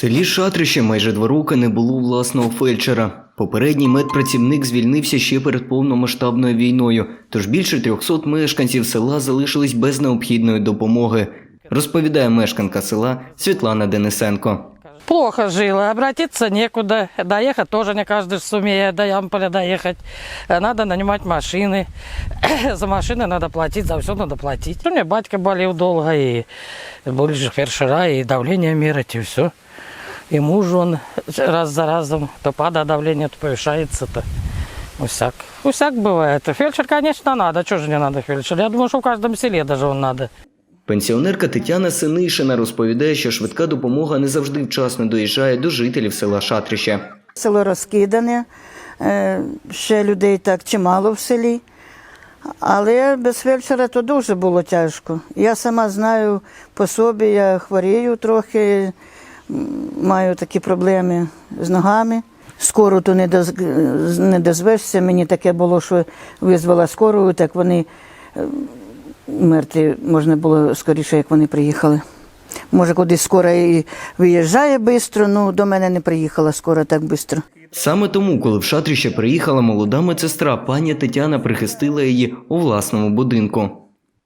селі Шатрище майже два роки не було власного фельдшера. Попередній медпрацівник звільнився ще перед повномасштабною війною, тож більше 300 мешканців села залишились без необхідної допомоги, розповідає мешканка села Світлана Денисенко. Плохо жила, обратиться некуда, доехать тоже не каждый сумеет до Ямполя доехать. Э, Надо нанимать машины, за машины надо платить, за все надо платить. У меня батька болел долго, и были же фельдшера, и давление мерить, и все. И муж он раз за разом, то падает давление, то повышается-то. Усяк. Усяк бывает. Фельдшер, конечно, надо. Чего же не надо фельдшер? Я думаю, что в каждом селе даже он надо. Пенсіонерка Тетяна Синишина розповідає, що швидка допомога не завжди вчасно доїжджає до жителів села Шатрище. Село розкидане, е, ще людей так чимало в селі. Але без фельдшера то дуже було тяжко. Я сама знаю по собі, я хворію трохи, маю такі проблеми з ногами. Скоро то не, доз, не дозвешся. Мені таке було, що визвала скору, так вони е, мертві можна було скоріше, як вони приїхали. Може, кудись скоро і виїжджає швидко, ну до мене не приїхала скоро так швидко. Саме тому, коли в Шатрище приїхала молода медсестра, пані Тетяна прихистила її у власному будинку.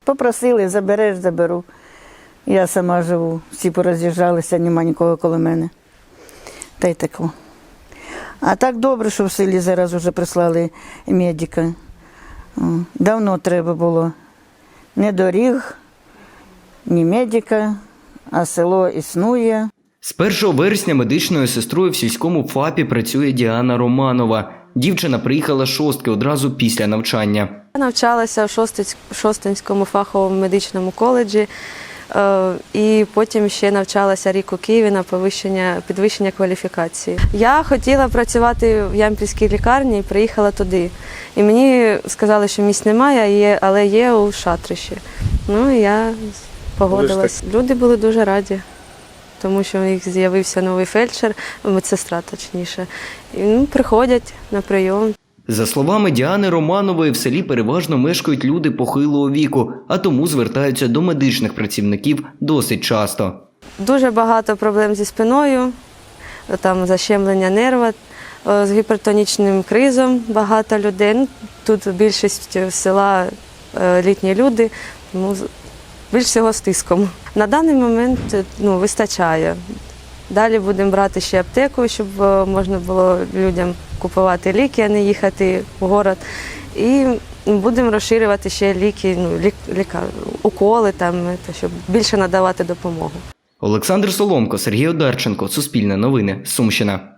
Попросили, забереш, заберу. Я сама живу, всі пороз'їжджалися, нема нікого коло мене. Та й тако. А так добре, що в селі зараз вже прислали медика. Давно треба було. Не доріг, ні медика, а село існує. З 1 вересня медичною сестрою в сільському ФАПі працює Діана Романова. Дівчина приїхала з шостки одразу після навчання. Я навчалася в Шостиць- Шостинському фаховому медичному коледжі. Е, І потім ще навчалася рік у Києві на повищення підвищення кваліфікації. Я хотіла працювати в Ямпільській лікарні і приїхала туди. І мені сказали, що місць немає, але є у шатрищі. Ну і я погодилась. Люди були дуже раді, тому що у них з'явився новий фельдшер, медсестра точніше. І ну, приходять на прийом. За словами Діани Романової, в селі переважно мешкають люди похилого віку, а тому звертаються до медичних працівників досить часто. Дуже багато проблем зі спиною, там защемлення нерва, е, з гіпертонічним кризом багато людей. Тут більшість села е, літні люди, тому більш всього з тиском. На даний момент е, ну, вистачає. Далі будемо брати ще аптеку, щоб можна було людям купувати ліки, а не їхати в город. І будемо розширювати ще ліки, ну, лік, ліка, уколи, там, щоб більше надавати допомогу. Олександр Соломко, Сергій Одарченко, Суспільне новини, Сумщина.